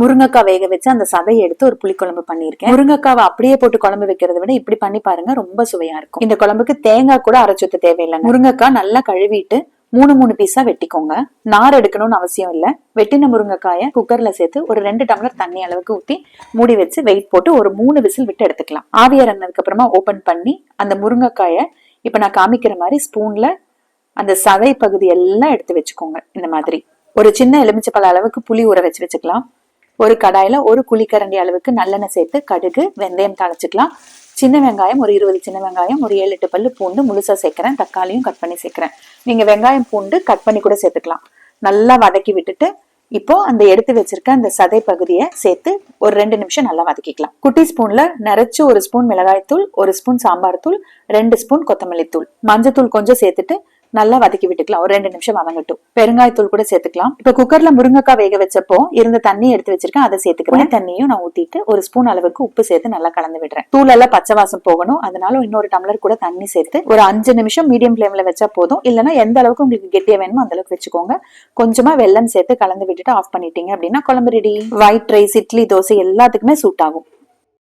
முருங்கைக்காய் வேக வச்சு அந்த சதையை எடுத்து ஒரு புளிக்குழம்பு பண்ணியிருக்கேன். முருங்கைக்காவை அப்படியே போட்டு குழம்பு வைக்கிறத விட இப்படி பண்ணி பாருங்க ரொம்ப சுவையா இருக்கும். இந்த குழம்புக்கு தேங்காய் கூட அரைச்சுத்த தேவையில்லை. முருங்கைக்காய் நல்லா கழுவிட்டு மூணு மூணு பீஸா வெட்டிக்கோங்க. நார் எடுக்கணும்னு அவசியம் இல்ல. வெட்டின முருங்கைக்காயை குக்கர்ல சேர்த்து ஒரு ரெண்டு டம்ளர் தண்ணி அளவுக்கு ஊத்தி மூடி வச்சு வெயிட் போட்டு ஒரு மூணு விசில் விட்டு எடுத்துக்கலாம். ஆவி இறங்கினதுக்கு அப்புறமா ஓபன் பண்ணி அந்த முருங்கைக்காயை இப்ப நான் காமிக்கிற மாதிரி ஸ்பூன்ல அந்த சதை பகுதி எல்லாம் எடுத்து வச்சுக்கோங்க. இந்த மாதிரி. ஒரு சின்ன எலுமிச்சப்பழ அளவுக்கு புளி ஊற வச்சு வச்சுக்கலாம். ஒரு கடாயில ஒரு குழிக்கரண்டி அளவுக்கு நல்லெண்ணெய் சேர்த்து கடுகு வெந்தயம் தாளிச்சுக்கலாம். சின்ன வெங்காயம் ஒரு இருபது சின்ன வெங்காயம் ஒரு ஏழு எட்டு பல்லு பூண்டு முழுசா சேர்க்கிறேன். தக்காளியும் கட் பண்ணி சேர்க்கிறேன். நீங்க வெங்காயம் பூண்டு கட் பண்ணி கூட சேர்த்துக்கலாம். நல்லா வதக்கி விட்டுட்டு இப்போ அந்த எடுத்து வச்சிருக்க அந்த சதை பகுதியை சேர்த்து ஒரு ரெண்டு நிமிஷம் நல்லா வதக்கிக்கலாம். குட்டி ஸ்பூன்ல நிறைச்சு ஒரு ஸ்பூன் மிளகாய் தூள் ஒரு ஸ்பூன் சாம்பார் தூள் ரெண்டு ஸ்பூன் கொத்தமல்லி தூள். மஞ்சத்தூள் கொஞ்சம் சேர்த்துட்டு நல்லா வதக்கி விட்டுக்கலாம். ஒரு ரெண்டு நிமிஷம் வதங்கட்டும். பெருங்காயத்தூள் கூட சேர்த்துக்கலாம். இப்ப குக்கர்ல முருங்கக்காய் வேக வச்சப்போ இருந்த தண்ணி எடுத்து வச்சிருக்கேன். அதை சேர்த்துக்கிறேன். தண்ணியும் நான் ஊத்திட்டு ஒரு ஸ்பூன் அளவுக்கு உப்பு சேர்த்து நல்லா கலந்து விடுறேன். தூள் எல்லாம் பச்சை வாசம் போகணும். அதனால இன்னொரு டம்ளர் கூட தண்ணி சேர்த்து ஒரு அஞ்சு நிமிஷம் மீடியம் ஃபிளேம்ல வச்சா போதும். இல்லைன்னா எந்த அளவுக்கு உங்களுக்கு கெட்டியா வேணுமோ அந்த அளவுக்கு வச்சுக்கோங்க. கொஞ்சமா வெல்லம் சேர்த்து கலந்து விட்டுட்டு ஆஃப் பண்ணிட்டீங்க அப்படின்னா குழம்பு ready white rice idli dosa எல்லாத்துக்குமே சூட் ஆகும்.